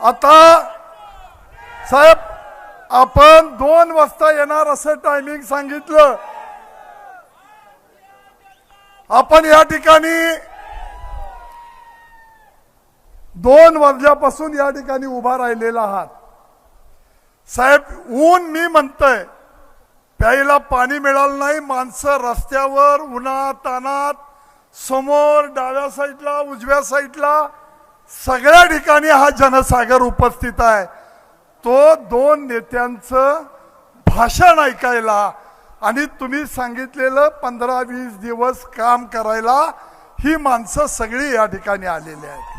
आता साहेब आपण दोन वाजता येणार असं टायमिंग सांगितलं. आपण या ठिकाणी दोन वाजल्यापासून या ठिकाणी उभा राहिलेला आहात. साहेब ऊन मी म्हणतोय प्यायला पाणी मिळालं नाही माणसं रस्त्यावर उन्हात तानात समोर डाव्या साईडला उजव्या साईडला सगळ्या ठिकाणी हा जनसागर उपस्थित आहे. तो दोन नेत्यांचं भाषण ऐकायला आणि तुम्ही सांगितलेलं पंधरा वीस दिवस काम करायला ही माणसं सगळी या ठिकाणी आलेली आहेत.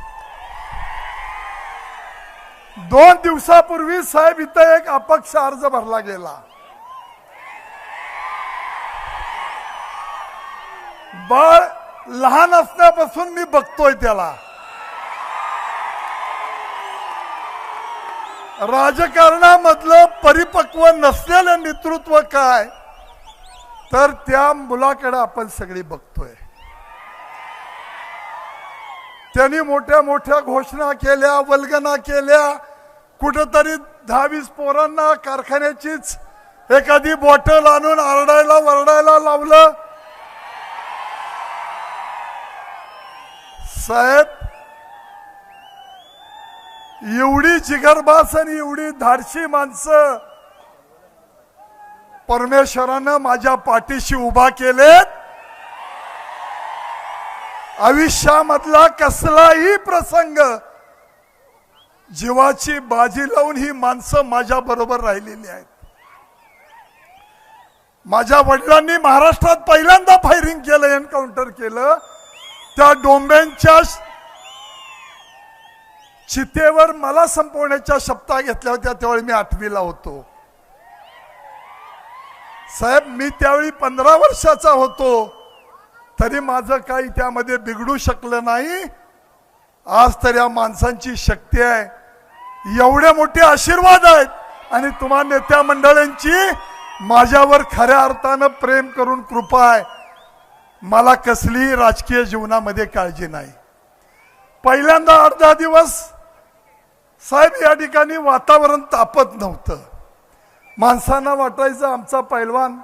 दोन दिवसापूर्वी साहेब इथं एक अपक्ष अर्ज भरला गेला. बाळ लहान असण्यापासून मी बघतोय त्याला. राजकारणामधलं परिपक्व नसलेलं नेतृत्व काय? तर त्या मुलाकडे आपण सगळी बघतोय. त्यांनी मोठ्या मोठ्या घोषणा केल्या वल्गना केल्या. कुठंतरी दहावीस पोरांना कारखान्याचीच एखादी बॉटल आणून आरडायला वरडायला लावलं. साहेब एवढी जिगरबास आणि एवढी धाडशी माणसं परमेश्वरानं माझ्या पाठीशी उभा केलेत. आयुष्यामधला कसलाही प्रसंग जीवाची बाजी लावून ही माणसं माझ्या बरोबर राहिलेली आहेत. माझ्या वडिलांनी महाराष्ट्रात पहिल्यांदा फायरिंग केलं एन्काउंटर केलं. त्या डोंब्यांच्या चितेवर मला संपवण्याच्या शब्दा घेतल्या होत्या त्यावेळी मी आठवीला होतो. साहेब मी त्यावेळी पंधरा वर्षाचा होतो. तरी माझं काही त्यामध्ये बिघडू शकलं नाही. आज तर या माणसांची शक्ती आहे. एवढे मोठे आशीर्वाद आहेत. आणि तुम्हा नेत्या मंडळांची माझ्यावर खऱ्या अर्थानं प्रेम करून कृपा आहे. मला कसलीही राजकीय जीवनामध्ये काळजी नाही. पहिल्यांदा अर्धा दिवस साहेब या ठिकाणी वातावरण तापत नव्हतं. माणसांना वाटायचं आमचा पैलवान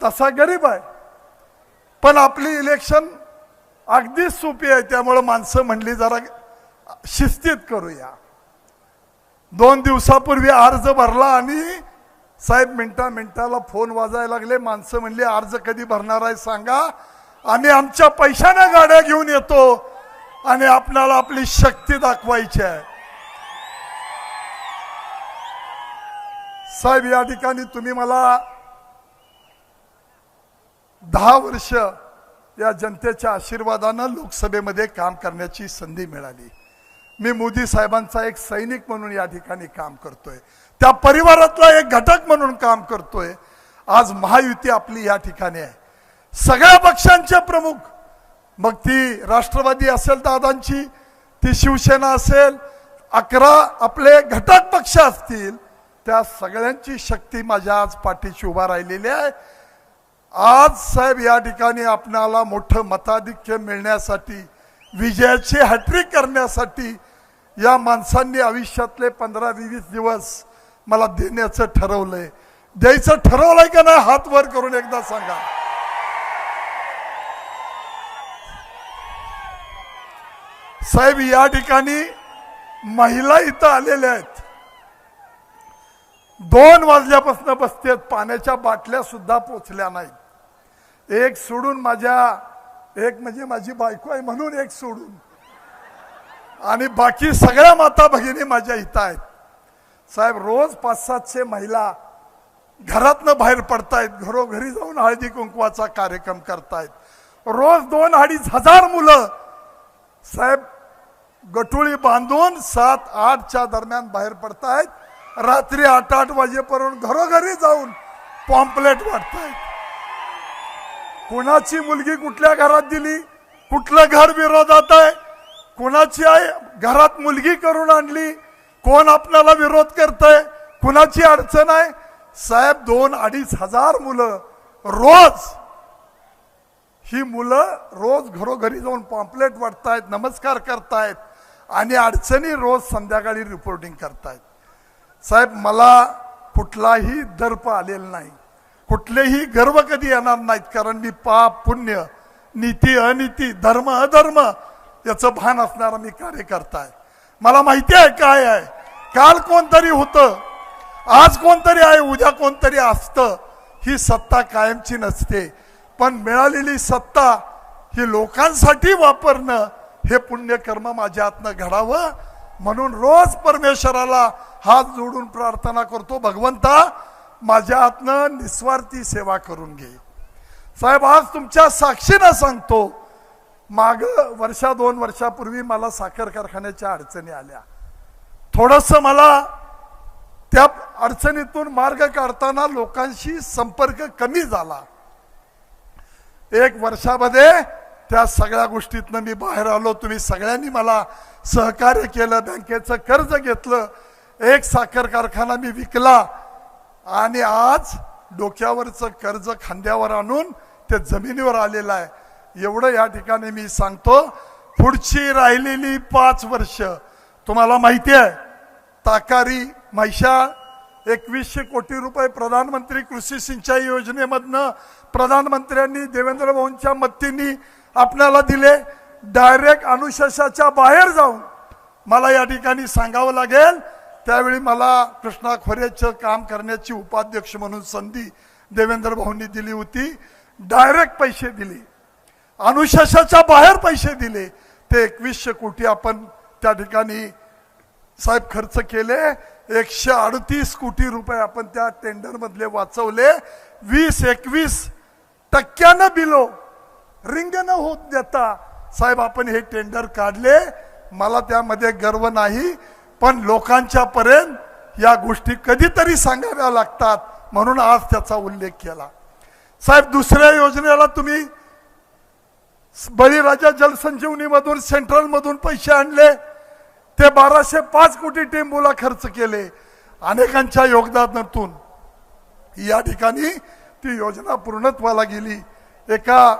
तसा गरीब आहे. पण आपली इलेक्शन अगदी सोपी आहे त्यामुळं माणसं म्हणली जरा शिस्तीत करूया. दोन दिवसापूर्वी अर्ज भरला आणि साहेब मिनटा मिनटाला फोन वाजायला लागले. माणसं म्हणली अर्ज कधी भरणार आहे सांगा. आम्ही आमच्या पैशाने गाड्या घेऊन येतो आणि आपणाला आपली शक्ती दाखवायची आहे. साहेब या ठिकाणी तुम्ही मला दहा वर्ष या जनतेच्या आशीर्वादानं लोकसभेमध्ये काम करण्याची संधी मिळाली. मी मोदी साहेबांचा एक सैनिक म्हणून या ठिकाणी काम करतोय. त्या परिवारातला एक घटक म्हणून काम करतोय. आज महायुती आपली या ठिकाणी आहे. सगळ्या पक्षांचे प्रमुख. मग ती राष्ट्रवादी असेल दादांची ती शिवसेना असेल अकरा आपले घटक पक्ष असतील त्या सगळ्यांची शक्ती माझ्या आज पाठीशी उभा राहिलेली आहे. आज साहेब या ठिकाणी आपणाला मोठं मताधिक्य मिळण्यासाठी विजयाची हॅट्रिक करण्यासाठी या माणसांनी आयुष्यातले पंधरा वीस दिवस मला देण्याचं ठरवलंय. द्यायचं ठरवलंय का नाही हात वर करून एकदा सांगा. साहेब या ठिकाणी महिला इथं आलेल्या आहेत. दोन वाजल्यापासून बसतेत. पाण्याच्या बाटल्या सुद्धा पोचल्या नाहीत. एक सोडून माझ्या एक म्हणजे माझी बायको आहे म्हणून एक सोडून. आणि बाकी सगळ्या माता भगिनी माझ्या इथं आहेत. साहेब रोज पाच सातशे महिला घरातनं बाहेर पडतायत घरोघरी जाऊन हळदी कुंकवाचा कार्यक्रम करतायत. रोज दोन अडीच हजार मुलं. साहेब गटुळी बांधून सात आठच्या दरम्यान बाहेर पडतायत. रात्री आठ आठ वाजेपर्यंत घरोघरी जाऊन पॉम्पलेट वाटतायत कुणाची मुलगी कुठल्या घरात दिली? कुठलं घर विरोधात आहे? कुणाची आई घरात मुलगी करून आणली? कोण आपल्याला विरोध करतय? कुणाची अडचण आहे? साहेब दोन अडीच हजार मुलं रोज ही मुलं रोज घरोघरी जाऊन पॉम्पलेट वाटतायत नमस्कार करतायत आणि अडचणी रोज संध्याकाळी रिपोर्टिंग करतायत. साहेब मला कुठलाही दर्प आलेला नाही. कुठलेही गर्व कधी येणार नाहीत कारण मी पाप पुण्य नीती अनिती धर्म अधर्म याचं भान असणारा मी कार्यकर्ता आहे. मला माहिती आहे काय आहे. काल कोणतरी होतं आज कोणतरी आहे उद्या कोणतरी असतं ही सत्ता कायमची नसते. पण मिळालेली सत्ता ही लोकांसाठी वापरणं हे पुण्यकर्म माझ्या हातनं घडावं म्हणून रोज परमेश्वराला हात जोडून प्रार्थना करतो भगवंता माझ्या हातनं निस्वार्थी सेवा करून घे. साहेब आज तुमच्या साक्षीनं सांगतो माग वर्षा दोन वर्षापूर्वी मला साखर कारखान्याच्या अडचणी आल्या. थोडस मला त्या अडचणीतून मार्ग काढताना लोकांशी संपर्क कमी झाला. एक वर्षामध्ये त्या सगळ्या गोष्टीतनं मी बाहेर आलो. तुम्ही सगळ्यांनी मला सहकार्य केलं बँकेचं कर्ज घेतलं. एक साखर कारखाना मी विकला. आणि आज डोक्यावरचं कर्ज खांद्यावर आणून ते जमिनीवर आलेलं आहे. एवढं या ठिकाणी मी सांगतो. पुढची राहिलेली पाच वर्ष तुम्हाला माहिती आहे ताकारी म्हैशा एकवीसशे कोटी रुपये प्रधानमंत्री कृषी सिंचाई योजनेमधनं प्रधानमंत्र्यांनी देवेंद्र भाऊंच्या मदतीने आपल्याला दिले डायरेक्ट अनुशेषाच्या बाहेर जाऊन. मला या ठिकाणी सांगावं लागेल त्यावेळी मला कृष्णा खोरेचं काम करण्याची उपाध्यक्ष म्हणून संधी देवेंद्र भाऊंनी दिली होती. डायरेक्ट पैसे दिले. अनुशेषाच्या बाहेर पैसे दिले. ते एकवीसशे कोटी आपण त्या ठिकाणी साहेब खर्च केले. एकशे अडतीस कोटी रुपये आपण त्या टेंडरमधले वाचवले. वीस एकवीस टक्क्यानं बिलो रिंग न होत देता साहेब आपण हे टेंडर काढले. मला त्यामध्ये गर्व नाही पण लोकांच्या पर्यंत या गोष्टी कधीतरी सांगाव्या लागतात म्हणून आज त्याचा उल्लेख केला. साहेब दुसऱ्या योजनेला तुम्ही बळीराजा जलसंजीवनीमधून सेंट्रलमधून पैसे आणले. ते बाराशे पाच कोटी टेंबूला खर्च केले. अनेकांच्या योगदानातून. या ठिकाणी ती योजना पूर्णत्वाला गेली. एका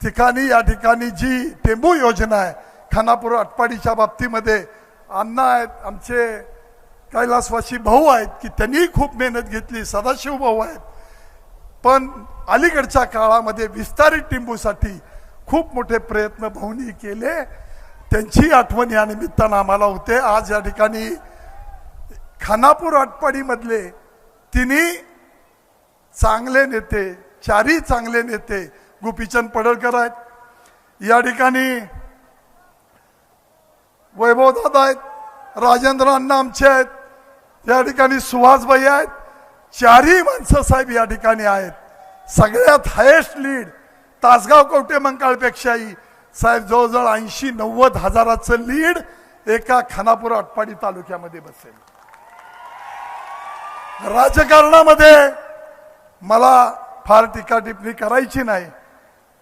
ठिकाणी या ठिकाणी जी टेंबू योजना आहे खानापूर अटपाडीच्या बाबतीमध्ये अण्णा आहेत आमचे कैलासवासी भाऊ आहेत की त्यांनीही खूप मेहनत घेतली सदाशिव भाऊ आहेत. पण अलीकडच्या काळामध्ये विस्तारित टिंबूसाठी खूप मोठे प्रयत्न भाऊनी केले. त्यांची आठवण या निमित्तानं आम्हाला होते. आज या ठिकाणी खानापूर आटपाडीमधले तिन्ही चांगले नेते चारही चांगले नेते गोपीचंद पडळकर आहेत. या ठिकाणी वैभवदादा आहेत राजेंद्र अण्णा आमचे आहेत या ठिकाणी सुहासबाई आहेत चारही माणसं साहेब या ठिकाणी आहेत. सगळ्यात हायेस्ट लीड तासगाव कवटे मंकाळपेक्षाही साहेब जवळजवळ ऐंशी नव्वद हजाराचं लीड एका खानापूर आटपाडी तालुक्यामध्ये बसेल. राजकारणामध्ये मला फार टीका टिप्पणी करायची नाही.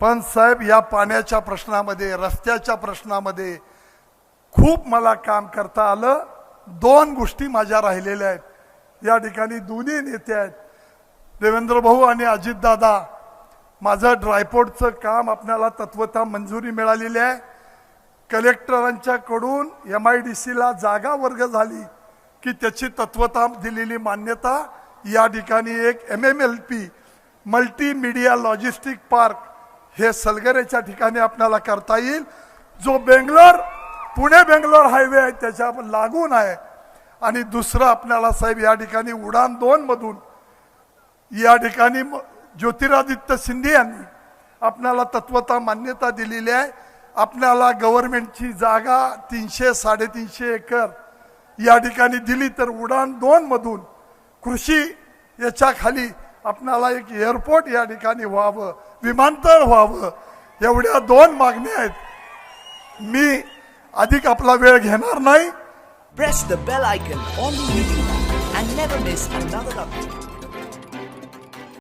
पण साहेब या पाण्याच्या प्रश्नामध्ये रस्त्याच्या प्रश्नामध्ये खूप मला काम करता आलं. दोन गोष्टी माझ्या राहिलेल्या आहेत. या ठिकाणी दोन्ही नेते आहेत. देवेंद्र भाऊ आणि अजितदादा माझं ड्रायपोर्टचं काम आपल्याला तत्वता मंजुरी मिळालेली आहे. कलेक्टरांच्याकडून एम आय डी सीला जागा वर्ग झाली की त्याची तत्वता दिलेली मान्यता. या ठिकाणी एक M M L P multimedia logistic park हे सलगरेच्या ठिकाणी आपल्याला करता येईल. जो बेंगलोर पुणे बेंगलोर हायवे आहे त्याच्या लागून आहे. आणि दुसरं आपल्याला साहेब या ठिकाणी उडान दोन मधून या ठिकाणी ज्योतिरादित्य शिंदे यांनी आपल्याला तत्वता मान्यता दिलेली आहे. आपल्याला गव्हर्नमेंटची जागा तीनशे साडेतीनशे एकर या ठिकाणी दिली तर उडान दोन मधून कृषी याच्या खाली आपणाला एक एअरपोर्ट या ठिकाणी व्हावं विमानतळ व्हावं एवढ्या दोन मागण्या आहेत मी अधिक आपला वेळ घेणार नाही press the bell icon on the YouTube and never miss another.